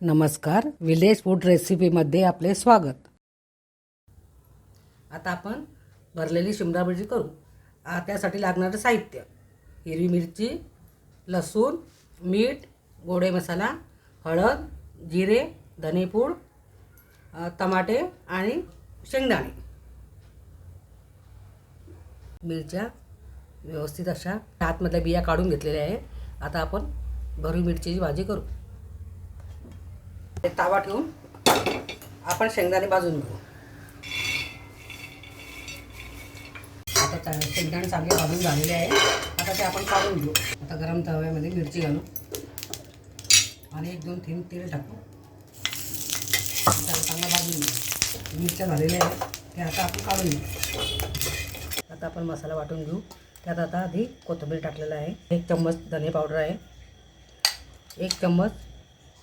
नमस्कार village food रेसिपीमध्ये आपले स्वागत. आता आपण भरलेली शिमला मिरची करू. त्यासाठी लागणारं साहित्य. हिरवी मिरची लसूण मीठ गोडे मसाला हळद जिरे धनेपूड टमाटे आणि शेंगदाणे. मिरच्या व्यवस्थित अशा आतमधल्या बिया काढून घेतलेल्या आहे. आता आपण भरू मिरचीची भाजी करू. ते तावा ठेवून आपण शेंगदाणे भाजून घेऊ. आता शेंगदाणे चांगले भाजून झालेले आहे. आता ते आपण काढून घेऊ. आता गरम तव्यामध्ये मिरची घालू. आणि एक दोन तीन तेल टाकू. त्याला चांगला भाजून घेऊ. मिरच्या झालेल्या आहेत. ते आता आपण काढून घेऊ. आता आपण मसाला वाटून घेऊ. त्यात आता आधी कोथिंबीर टाकलेला आहे. एक चम्मच धने पावडर आहे. एक चम्मच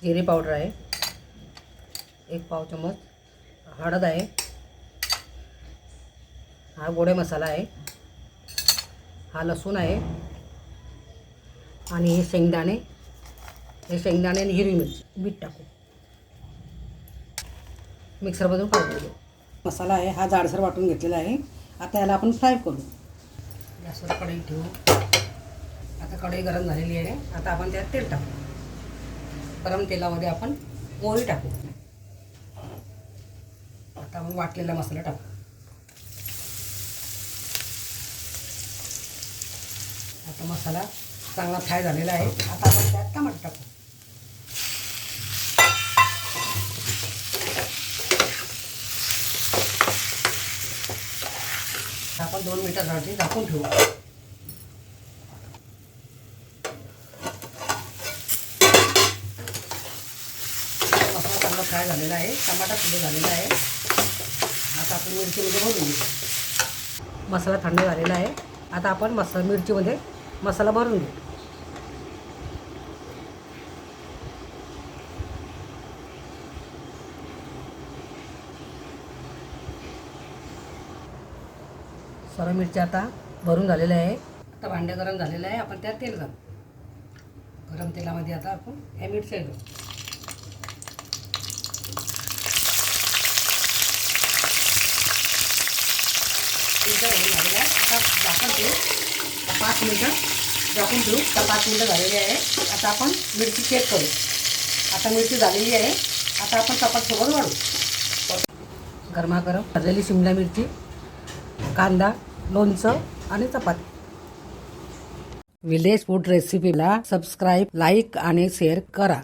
जिरे पावडर आहे. एक पाव चम्मच हळद आहे. हा गोडे मसाला आहे. हा लसूण आहे. आणि हे शेंगदाणे. हे शेंगदाणे आणि हिरवी मिरची. मीठ टाकू. मिक्सरमधून काढून घेऊ. मसाला आहे. हा जाडसर वाटून घेतलेला आहे. आता याला आपण फ्राय करू. गॅसवर कढई ठेवू. आता कढई गरम झालेली आहे. आता आपण त्यात तेल टाकू. गरम तेलामध्ये आपण पोळी टाकू. आता मग वाटलेला मसाला टाकू. आता मसाला चांगला फ्राय झालेला आहे. आता आपण त्यात टमाटर टाकू. आपण दोन मिनिटासाठी झाकून ठेवू. मसाला चांगला फ्राय झालेला आहे. टमाटा सुद्धा झालेला आहे. मिरची म्हणजे भरून घेऊ मसाला थंड झालेला आहे. आता आपण मसा मिरचीमध्ये मसाला भरून घेऊ. सर्व मिरच्या आता भरून झालेल्या आहे. आता भांडे गरम झालेलं आहे. आपण त्यात तेल घालू. गरम तेलामध्ये आता आपण या मिरच्या घालू. मिरच्या भरून आहे. आता झाकण ठेवू. पाच मिनटं झाकून ठेवू. आता पाच मिनटं झालेली आहे. आता आपण मिरची चेक करू. आता मिरची झालेली आहे. आता आपण चपातसोबत वाढू. गरमागरम भरलेली शिमला मिरची कांदा लोणचं आणि चपाती. विलेज फूड रेसिपीला सबस्क्राईब लाईक आणि शेअर करा.